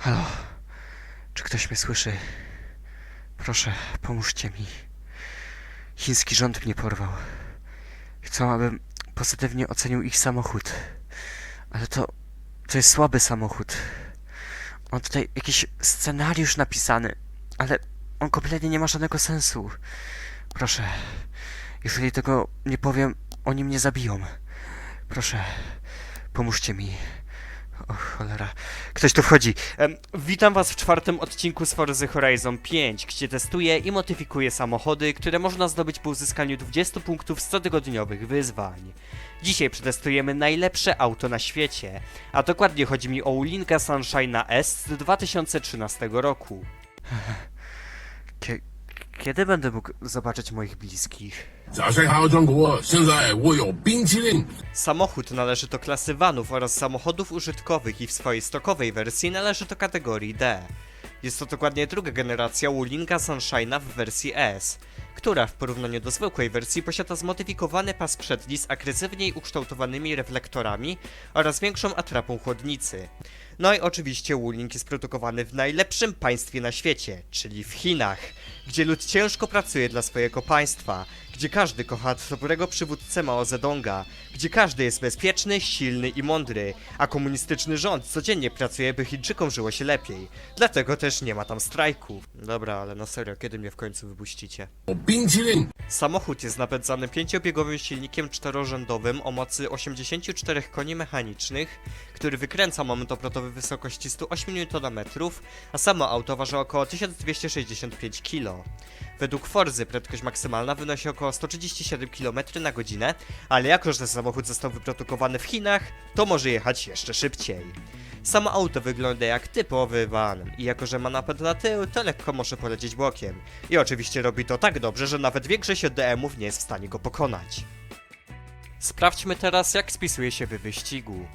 Halo, czy ktoś mnie słyszy? Proszę, pomóżcie mi. Chiński rząd mnie porwał. Chcą, abym pozytywnie ocenił ich samochód. Ale to, to jest słaby samochód. Mam tutaj jakiś scenariusz napisany, ale on kompletnie nie ma żadnego sensu. Proszę, jeżeli tego nie powiem, oni mnie zabiją. Proszę, pomóżcie mi. O cholera. Ktoś tu wchodzi. Em, witam was w czwartym odcinku z Forza Horizon 5, gdzie testuję i modyfikuję samochody, które można zdobyć po uzyskaniu 20 punktów z cotygodniowych wyzwań. Dzisiaj przetestujemy najlepsze auto na świecie, a dokładnie chodzi mi o Ulinka Sunshine na S z 2013 roku. Kie- kiedy będę mógł zobaczyć moich bliskich? Samochód należy do klasy vanów oraz samochodów użytkowych i w swojej stokowej wersji należy do kategorii D. Jest to dokładnie druga generacja Wulinga Sunshine'a w wersji S, która w porównaniu do zwykłej wersji posiada zmodyfikowany pas przedni z agresywniej ukształtowanymi reflektorami oraz większą atrapą chłodnicy. No i oczywiście Wuling jest produkowany w najlepszym państwie na świecie, czyli w Chinach, gdzie lud ciężko pracuje dla swojego państwa, gdzie każdy kocha dobrego przywódcę Mao Zedonga, gdzie każdy jest bezpieczny, silny i mądry, a komunistyczny rząd codziennie pracuje, by Chińczykom żyło się lepiej. Dlatego też nie ma tam strajków. Dobra, ale na serio, kiedy mnie w końcu wypuścicie? Samochód jest napędzany pięciobiegowym silnikiem czterorzędowym o mocy 84 koni mechanicznych, który wykręca momentoplotowy wysokości 108 Nm, a samo auto waży około 1265 kg. Według Forzy prędkość maksymalna wynosi około 137 km na godzinę, ale jako że samochód został wyprodukowany w Chinach, to może jechać jeszcze szybciej. Samo auto wygląda jak typowy van i jako że ma napęd na tył, to lekko może polecieć bokiem. I oczywiście robi to tak dobrze, że nawet większość ODM-ów nie jest w stanie go pokonać. Sprawdźmy teraz jak spisuje się w wyścigu.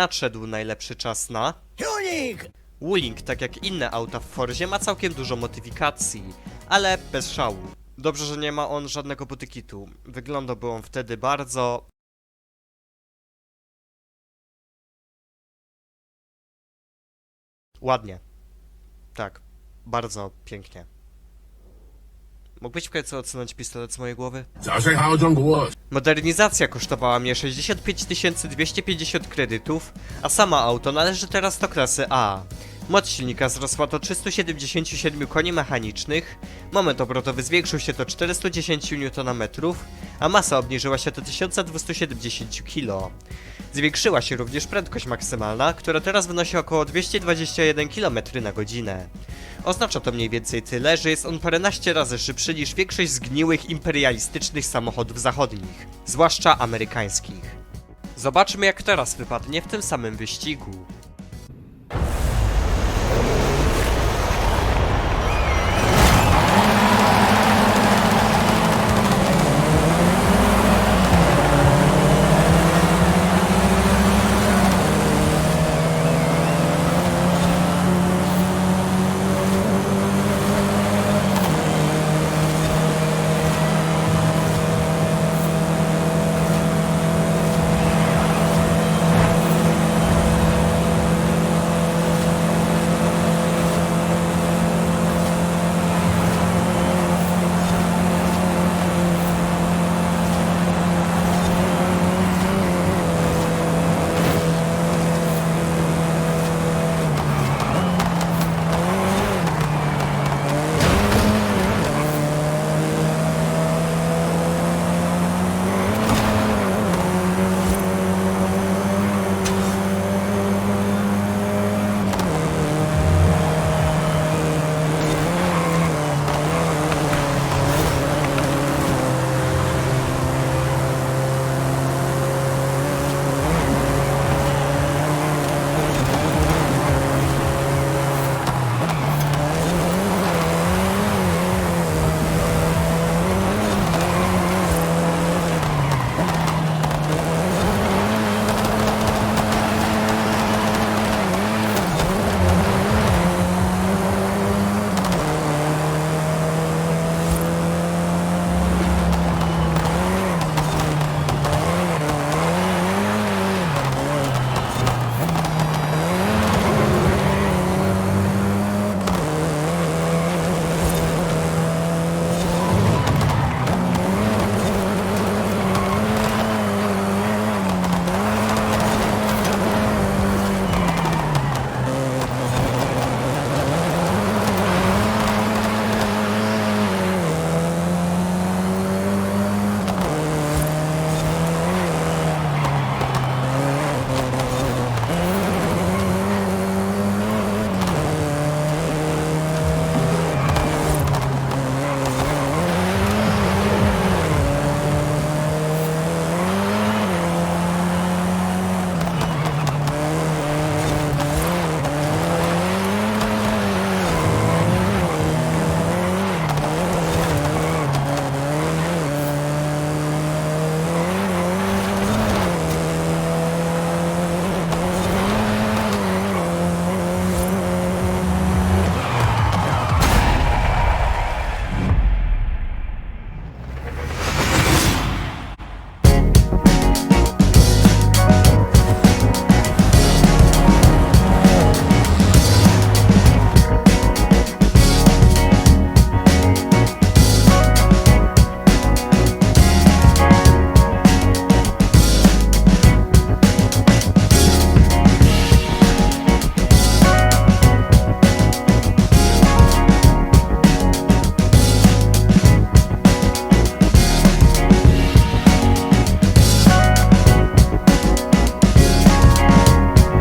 Nadszedł najlepszy czas na... Tuning! Wuling, tak jak inne auta w Forzie, ma całkiem dużo modyfikacji, ale bez szału. Dobrze, że nie ma on żadnego bodykitu. Wyglądałby on wtedy bardzo... Ładnie. Tak, bardzo pięknie. Mógłbyś w końcu odsunąć pistolet z mojej głowy? Modernizacja kosztowała mnie 65 250 kredytów, a sama auto należy teraz do klasy A. Moc silnika wzrosła do 377 koni mechanicznych, moment obrotowy zwiększył się do 410 Nm, a masa obniżyła się do 1270 kg. Zwiększyła się również prędkość maksymalna, która teraz wynosi około 221 km na godzinę. Oznacza to mniej więcej tyle, że jest on paręnaście razy szybszy niż większość zgniłych imperialistycznych samochodów zachodnich, zwłaszcza amerykańskich. Zobaczmy jak teraz wypadnie w tym samym wyścigu.